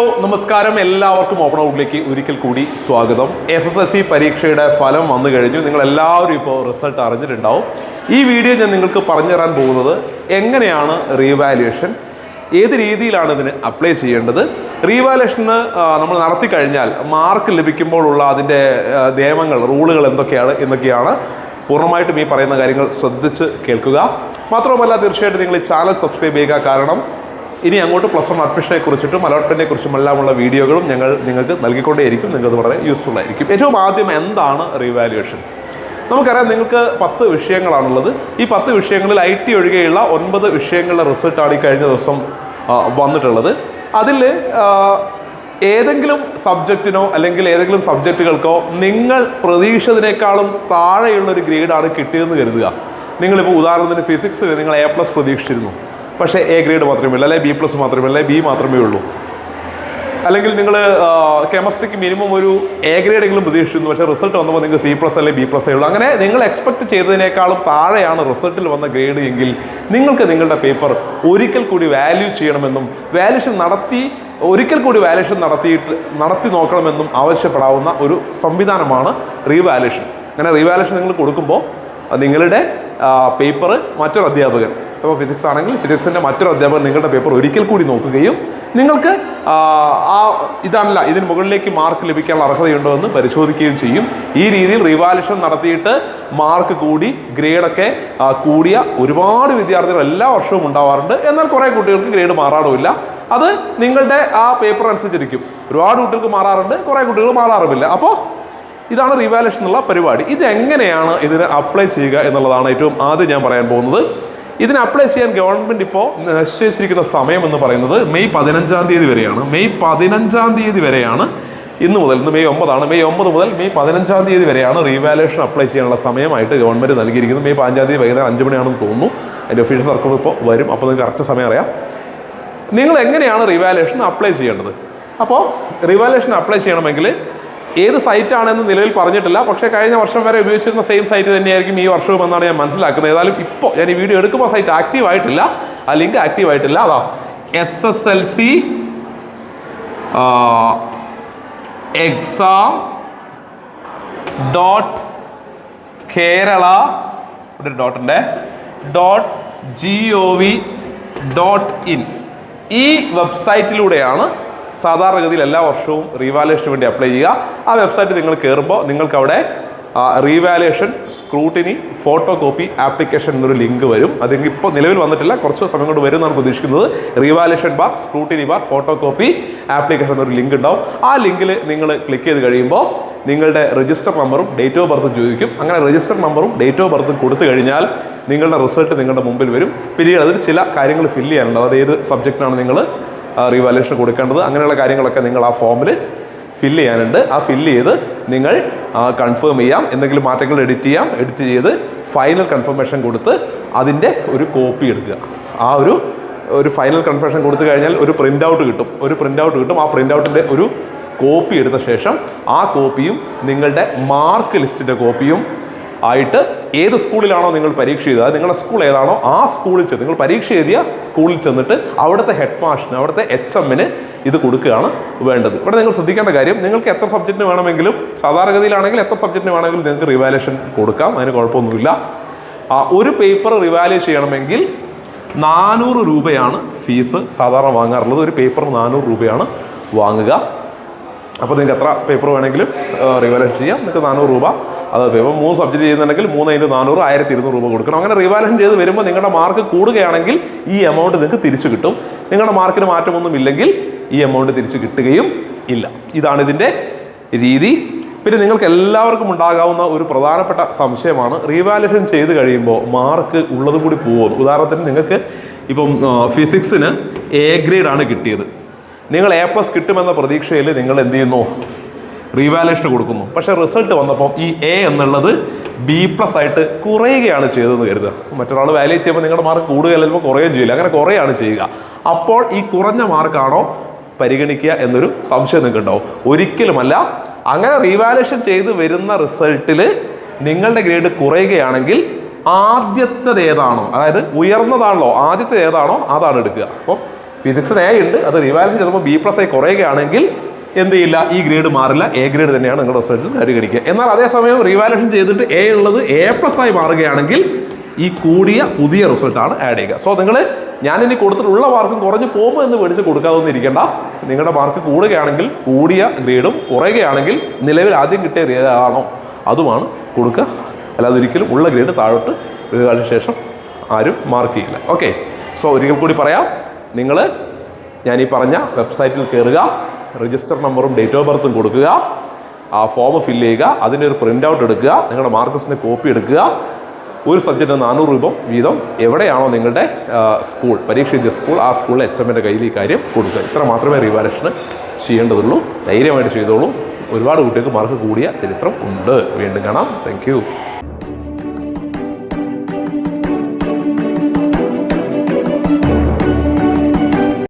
നമസ്കാരം. എല്ലാവർക്കും ഓപ്പൺ ഔട്ടിലേക്ക് ഒരിക്കൽ കൂടി സ്വാഗതം. എസ് എസ് എൽ സി പരീക്ഷയുടെ ഫലം വന്നു കഴിഞ്ഞു. നിങ്ങൾ എല്ലാവരും ഇപ്പോൾ റിസൾട്ട് അറിഞ്ഞിട്ടുണ്ടാവും. ഈ വീഡിയോ ഞാൻ നിങ്ങൾക്ക് പറഞ്ഞു തരാൻ പോകുന്നത് എങ്ങനെയാണ് റീവാലുവേഷൻ ഏത് രീതിയിലാണ് ഇതിന് അപ്ലൈ ചെയ്യേണ്ടത്? റീവാലുവേഷന് നമ്മൾ നടത്തി കഴിഞ്ഞാൽ മാർക്ക് ലഭിക്കുമ്പോഴുള്ള അതിന്റെ നിയമങ്ങൾ റൂളുകൾ എന്തൊക്കെയാണ് എന്നൊക്കെയാണ് പൂർണമായിട്ടും ഈ പറയുന്ന കാര്യങ്ങൾ ശ്രദ്ധിച്ച് കേൾക്കുക. മാത്രമല്ല തീർച്ചയായിട്ടും നിങ്ങൾ ഈ ചാനൽ സബ്സ്ക്രൈബ് ചെയ്യുക. കാരണം ഇനി അങ്ങോട്ട് പ്ലസ് വൺ അഡ്മിഷനെ കുറിച്ചിട്ടും അലോട്ട്മെന്റിനെ കുറിച്ചും എല്ലാമുള്ള വീഡിയോകളും ഞങ്ങൾ നിങ്ങൾക്ക് നൽകിക്കൊണ്ടേയിരിക്കും. നിങ്ങൾക്ക് വളരെ യൂസ്ഫുൾ ആയിരിക്കും. ഏറ്റവും ആദ്യം എന്താണ് റീവാലുവേഷൻ നമുക്കറിയാം നിങ്ങൾക്ക് പത്ത് വിഷയങ്ങളാണുള്ളത്. ഈ പത്ത് വിഷയങ്ങളിൽ ഐ ടി ഒഴികെയുള്ള ഒൻപത് വിഷയങ്ങളുടെ റിസൾട്ടാണ് ഈ കഴിഞ്ഞ ദിവസം വന്നിട്ടുള്ളത്. അതിൽ ഏതെങ്കിലും സബ്ജക്റ്റിനോ അല്ലെങ്കിൽ ഏതെങ്കിലും സബ്ജക്റ്റുകൾക്കോ നിങ്ങൾ പ്രതീക്ഷിച്ചതിനേക്കാളും താഴെയുള്ള ഒരു ഗ്രേഡാണ് കിട്ടിയതെന്ന് കരുതുക. നിങ്ങളിപ്പോൾ ഉദാഹരണത്തിന് ഫിസിക്സ് നിങ്ങൾ എ പ്ലസ് പ്രതീക്ഷിച്ചിരുന്നു. പക്ഷേ എ ഗ്രേഡ് മാത്രമേ ഉള്ളൂ അല്ലെങ്കിൽ ബി പ്ലസ് മാത്രമേ ഉള്ളൂ ബി മാത്രമേ ഉള്ളൂ. അല്ലെങ്കിൽ നിങ്ങൾ കെമിസ്ട്രിക്ക് മിനിമം ഒരു എ ഗ്രേഡ് എങ്കിലും പ്രതീക്ഷിച്ചിരുന്നു പക്ഷേ റിസൾട്ട് വന്നപ്പോൾ നിങ്ങൾക്ക് സി പ്ലസ് അല്ലെങ്കിൽ ബി പ്ലസ് ഉള്ളൂ. അങ്ങനെ നിങ്ങൾ എക്സ്പെക്ട് ചെയ്തതിനേക്കാളും താഴെയാണ് റിസൾട്ടിൽ വന്ന ഗ്രേഡ് എങ്കിൽ നിങ്ങൾക്ക് നിങ്ങളുടെ പേപ്പർ ഒരിക്കൽ കൂടി വാല്യൂ ചെയ്യണമെന്നും വാല്യൂഷൻ നടത്തി ഒരിക്കൽ കൂടി വാല്യൂഷൻ നടത്തിയിട്ട് നടത്തി നോക്കണമെന്നും ആവശ്യപ്പെടാവുന്ന ഒരു സംവിധാനമാണ് റീവാല്യൂഷൻ അങ്ങനെ റീവാല്യൂഷൻ നിങ്ങൾ കൊടുക്കുമ്പോൾ നിങ്ങളുടെ പേപ്പർ മറ്റൊരു അധ്യാപകൻ ഇപ്പോൾ ഫിസിക്സ് ആണെങ്കിൽ ഫിസിക്സിന്റെ മറ്റൊരു അധ്യാപകൻ നിങ്ങളുടെ പേപ്പർ ഒരിക്കൽ കൂടി നോക്കുകയും നിങ്ങൾക്ക് ആ, ഇതല്ല ഇതിന് മുകളിലേക്ക് മാർക്ക് ലഭിക്കാനുള്ള അർഹതയുണ്ടോ എന്ന് പരിശോധിക്കുകയും ചെയ്യും. ഈ രീതിയിൽ റിവാലുഷൻ നടത്തിയിട്ട് മാർക്ക് കൂടി ഗ്രേഡൊക്കെ കൂടിയ ഒരുപാട് വിദ്യാർത്ഥികൾ എല്ലാ വർഷവും ഉണ്ടാവാറുണ്ട്. എന്നാൽ കുറേ കുട്ടികൾക്ക് ഗ്രേഡ് മാറാറുമില്ല അത് നിങ്ങളുടെ ആ പേപ്പർ അനുസരിച്ചിരിക്കും. ഒരുപാട് കുട്ടികൾക്ക് മാറാറുണ്ട് കുറേ കുട്ടികൾ മാറാറുമില്ല. അപ്പോൾ ഇതാണ് റിവാലുഷൻ എന്നുള്ള പരിപാടി. ഇത് എങ്ങനെയാണ് ഇതിന് അപ്ലൈ ചെയ്യുക എന്നുള്ളതാണ് ഏറ്റവും ആദ്യം ഞാൻ പറയാൻ പോകുന്നത്. ഇതിന് അപ്ലൈ ചെയ്യാൻ ഗവൺമെന്റ് ഇപ്പോൾ നിശ്ചയിച്ചിരിക്കുന്ന സമയം എന്ന് പറയുന്നത് മെയ് പതിനഞ്ചാം തീയതി വരെയാണ്. മെയ് പതിനഞ്ചാം തീയതി വരെയാണ് ഇന്ന് മുതൽ ഇന്ന് മെയ് ഒമ്പതാണ്. മെയ് ഒമ്പത് മുതൽ മെയ് പതിനഞ്ചാം തീയതി വരെയാണ് റീവാലുവേഷൻ അപ്ലൈ ചെയ്യാനുള്ള സമയമായിട്ട് ഗവൺമെന്റ് നൽകിയിരിക്കുന്നത്. മെയ് പതിനഞ്ചാം തീയതി വൈകുന്നേരം അഞ്ച് മണിയാണെന്ന് തോന്നുന്നു. അതിന്റെ ഒഫീഷ്യൽ സർക്കിൾ ഇപ്പോൾ വരും. അപ്പോൾ നിങ്ങൾക്ക് കറക്റ്റ് സമയം അറിയാം. നിങ്ങൾ എങ്ങനെയാണ് റിവാലുവേഷൻ അപ്ലൈ ചെയ്യേണ്ടത്? അപ്പോൾ റിവാലുവേഷൻ അപ്ലൈ ചെയ്യണമെങ്കിൽ ഏത് സൈറ്റാണെന്ന് നിലവിൽ പറഞ്ഞിട്ടില്ല. പക്ഷേ കഴിഞ്ഞ വർഷം വരെ ഉപയോഗിച്ചിരുന്ന സെയിം സൈറ്റ് തന്നെയായിരിക്കും ഈ വർഷവും എന്നാണ് ഞാൻ മനസ്സിലാക്കുന്നത്. ഏതായാലും ഇപ്പോൾ ഞാൻ ഈ വീഡിയോ എടുക്കുമ്പോൾ സൈറ്റ് ആക്റ്റീവ് ആയിട്ടില്ല. ആ ലിങ്ക് ആക്റ്റീവ് ആയിട്ടില്ല. അതാ. S S L C exam dot Kerala ഡോട്ടിന്റെ dot G O V dot in ഈ വെബ്സൈറ്റിലൂടെയാണ് സാധാരണഗതിയിൽ എല്ലാ വർഷവും റീവാലുവേഷന് വേണ്ടി അപ്ലൈ ചെയ്യുക. ആ വെബ്സൈറ്റ് നിങ്ങൾ കയറുമ്പോൾ നിങ്ങൾക്ക് അവിടെ revaluation scrutiny photo copy application എന്നൊരു ലിങ്ക് വരും. അത് ഇപ്പോൾ നിലവിൽ വന്നിട്ടില്ല. കുറച്ച് സമയം കൊണ്ട് വരും എന്നാണ് പ്രതീക്ഷിക്കുന്നത്. Revaluation bar scrutiny bar photo copy application എന്നൊരു ലിങ്ക് ഉണ്ടാവും. ആ ലിങ്കിൽ നിങ്ങൾ ക്ലിക്ക് ചെയ്ത് കഴിയുമ്പോൾ നിങ്ങളുടെ രജിസ്റ്റർ നമ്പറും ഡേറ്റ് ഓഫ് ബർത്തും ചോദിക്കും. അങ്ങനെ രജിസ്റ്റർ നമ്പറും ഡേറ്റ് ഓഫ് ബർത്തും കൊടുത്തു കഴിഞ്ഞാൽ നിങ്ങളുടെ റിസൾട്ട് നിങ്ങളുടെ മുമ്പിൽ വരും. പിന്നീട് അതിൽ ചില കാര്യങ്ങൾ ഫില്ല് ചെയ്യാനുണ്ട്. അതായത് ഏത് സബ്ജക്റ്റിനാണ് നിങ്ങൾ റീവാലുവേഷൻ കൊടുക്കേണ്ടത്. അങ്ങനെയുള്ള കാര്യങ്ങളൊക്കെ നിങ്ങൾ ആ ഫോമിൽ ഫില്ല് ചെയ്യാനുണ്ട്. ആ ഫില്ല് ചെയ്ത് നിങ്ങൾ കൺഫേം ചെയ്യാം. എന്തെങ്കിലും മാറ്റങ്ങൾ എഡിറ്റ് ചെയ്യാം. എഡിറ്റ് ചെയ്ത് ഫൈനൽ കൺഫർമേഷൻ കൊടുത്ത് അതിന്റെ ഒരു കോപ്പി എടുക്കുക. ആ ഒരു ഒരു ഫൈനൽ കൺഫർമേഷൻ കൊടുത്തു കഴിഞ്ഞാൽ ഒരു പ്രിന്റ് ഔട്ട് കിട്ടും. ഒരു പ്രിന്റ് ഔട്ട് കിട്ടും. ആ പ്രിന്റ് ഔട്ടിന്റെ ഒരു കോപ്പി എടുത്ത ശേഷം ആ കോപ്പിയും നിങ്ങളുടെ മാർക്ക് ലിസ്റ്റിന്റെ കോപ്പിയും ആയിട്ട് ഏത് സ്കൂളിലാണോ നിങ്ങൾ പരീക്ഷ ചെയ്തത് നിങ്ങളുടെ സ്കൂൾ ഏതാണോ ആ സ്കൂളിൽ ചെന്ന് നിങ്ങൾ പരീക്ഷ എഴുതിയ സ്കൂളിൽ ചെന്നിട്ട് അവിടുത്തെ ഹെഡ് മാഷിന് അവിടുത്തെ എച്ച് എമ്മിന് ഇത് കൊടുക്കുകയാണ് വേണ്ടത്. ഇവിടെ നിങ്ങൾ ശ്രദ്ധിക്കേണ്ട കാര്യം നിങ്ങൾക്ക് എത്ര സബ്ജക്റ്റിന് വേണമെങ്കിലും സാധാരണഗതിയിലാണെങ്കിൽ എത്ര സബ്ജക്റ്റിന് വേണമെങ്കിലും നിങ്ങൾക്ക് റിവാലേഷൻ കൊടുക്കാം അതിന് കുഴപ്പമൊന്നുമില്ല. ആ, ഒരു പേപ്പർ റിവാലേഷ് ചെയ്യണമെങ്കിൽ നാനൂറ് രൂപയാണ് ഫീസ് സാധാരണ വാങ്ങാറുള്ളത്. ഒരു പേപ്പർ നാനൂറ് രൂപയാണ് വാങ്ങുക. അപ്പോൾ നിങ്ങൾക്ക് എത്ര പേപ്പർ വേണമെങ്കിലും റിവാലുവേഷൻ ചെയ്യാം. നിങ്ങൾക്ക് നാനൂറ് രൂപ അത് ഇപ്പോൾ മൂന്ന് സബ്ജക്റ്റ് ചെയ്യുന്നുണ്ടെങ്കിൽ മൂന്ന് അതിന്റെ നാനൂറ് ആയിരത്തി ഇരുന്നൂറ് രൂപ കൊടുക്കണം. അങ്ങനെ റിവാലുവേഷൻ ചെയ്ത് വരുമ്പോൾ നിങ്ങളുടെ മാർക്ക് കൂടുകയാണെങ്കിൽ ഈ എമൗണ്ട് നിങ്ങൾക്ക് തിരിച്ചു കിട്ടും. നിങ്ങളുടെ മാർക്കിന് മാറ്റമൊന്നും ഇല്ലെങ്കിൽ ഈ എമൗണ്ട് തിരിച്ചു കിട്ടുകയും ഇല്ല. ഇതാണ് ഇതിന്റെ രീതി. പിന്നെ നിങ്ങൾക്ക് എല്ലാവർക്കും ഉണ്ടാകാവുന്ന ഒരു പ്രധാനപ്പെട്ട സംശയമാണ് റീവാലുവേഷൻ ചെയ്ത് കഴിയുമ്പോൾ മാർക്ക് ഉള്ളത് കൂടി പോകുന്നു ഉദാഹരണത്തിന് നിങ്ങൾക്ക് ഇപ്പം ഫിസിക്സിന് എ ഗ്രേഡാണ് കിട്ടിയത്. നിങ്ങൾ എ പ്ലസ് കിട്ടുമെന്ന പ്രതീക്ഷയിൽ നിങ്ങൾ എന്ത് ചെയ്യുന്നു? റീവാലേഷൻ കൊടുക്കുന്നു. പക്ഷേ റിസൾട്ട് വന്നപ്പോൾ ഈ എ എന്നുള്ളത് ബി പ്ലസ് ആയിട്ട് കുറയുകയാണ് ചെയ്തതെന്ന് കരുതുക. മറ്റൊരാൾ വാല്യൂ ചെയ്യുമ്പോൾ നിങ്ങളുടെ മാർക്ക് കൂടുക അല്ലെങ്കിൽ കുറയുകയും ചെയ്യില്ല. അങ്ങനെ കുറയാണ് ചെയ്യുക. അപ്പോൾ ഈ കുറഞ്ഞ മാർക്കാണോ പരിഗണിക്കുക എന്നൊരു സംശയം നിങ്ങൾക്ക് ഉണ്ടാവും ഒരിക്കലുമല്ല. അങ്ങനെ റീവാലേഷൻ ചെയ്ത് വരുന്ന റിസൾട്ടിൽ നിങ്ങളുടെ ഗ്രേഡ് കുറയുകയാണെങ്കിൽ ആദ്യത്തേത് ഏതാണോ? അതായത് ഉയർന്നതാണല്ലോ. ആദ്യത്തെ ഏതാണോ? അതാണ് എടുക്കുക. അപ്പോൾ ഫിസിക്സിന് എ ഉണ്ട്. അത് റിവാലൻസ് ചിലപ്പോൾ ബി പ്ലസ് ആയി കുറയുകയാണെങ്കിൽ എന്ത് ചെയ്യില്ല? ഈ ഗ്രേഡ് മാറില്ല. എ ഗ്രേഡ് തന്നെയാണ് നിങ്ങളുടെ റിസൾട്ടിൽ പരിഗണിക്കുക എന്നാൽ അതേസമയം റിവാലുവേഷൻ ചെയ്തിട്ട് എ ഉള്ളത് എ പ്ലസ് ആയി മാറുകയാണെങ്കിൽ ഈ കൂടിയ പുതിയ റിസൾട്ടാണ് ആഡ് ചെയ്യുക. സോ നിങ്ങൾ ഞാനിനി കൊടുത്തിട്ടുള്ള മാർക്കും കുറഞ്ഞു പോകുമോ എന്ന് മേടിച്ച് കൊടുക്കാതൊന്നും ഇരിക്കേണ്ട. നിങ്ങളുടെ മാർക്ക് കൂടുകയാണെങ്കിൽ കൂടിയ ഗ്രേഡും കുറയുകയാണെങ്കിൽ നിലവിൽ ആദ്യം കിട്ടിയ ഗ്രേഡാണോ അതുമാണ് കൊടുക്കുക. അല്ലാതെ ഒരിക്കലും ഉള്ള ഗ്രേഡ് താഴോട്ട് ഒരു ശേഷം ആരും മാർക്ക് ചെയ്യില്ല. ഓക്കെ സോ ഒരിക്കൽ കൂടി പറയാം. നിങ്ങൾ ഞാൻ ഈ പറഞ്ഞ വെബ്സൈറ്റിൽ കയറുക രജിസ്റ്റർ നമ്പറും ഡേറ്റ് ഓഫ് ബർത്തും കൊടുക്കുക ആ ഫോം ഫില്ല് ചെയ്യുക അതിന്റെ ഒരു പ്രിന്റ് ഔട്ട് എടുക്കുക നിങ്ങളുടെ മാർക്കസിന്റെ കോപ്പി എടുക്കുക. ഒരു സബ്ജക്റ്റ് നാനൂറ് രൂപ വീതം എവിടെയാണോ നിങ്ങളുടെ സ്കൂൾ പരീക്ഷ എഴുതിയ സ്കൂൾ ആ സ്കൂളിലെ എച്ച് എമ്മിന്റെ കയ്യിൽ ഈ കാര്യം കൊടുക്കുക. ഇത്ര മാത്രമേ റിവാലേഷന് ചെയ്യേണ്ടതുള്ളൂ. ധൈര്യമായിട്ട് ചെയ്തോളൂ. ഒരുപാട് കുട്ടികൾക്ക് മാർക്ക് കൂടിയ ചരിത്രം ഉണ്ട്. വീണ്ടും കാണാം. താങ്ക്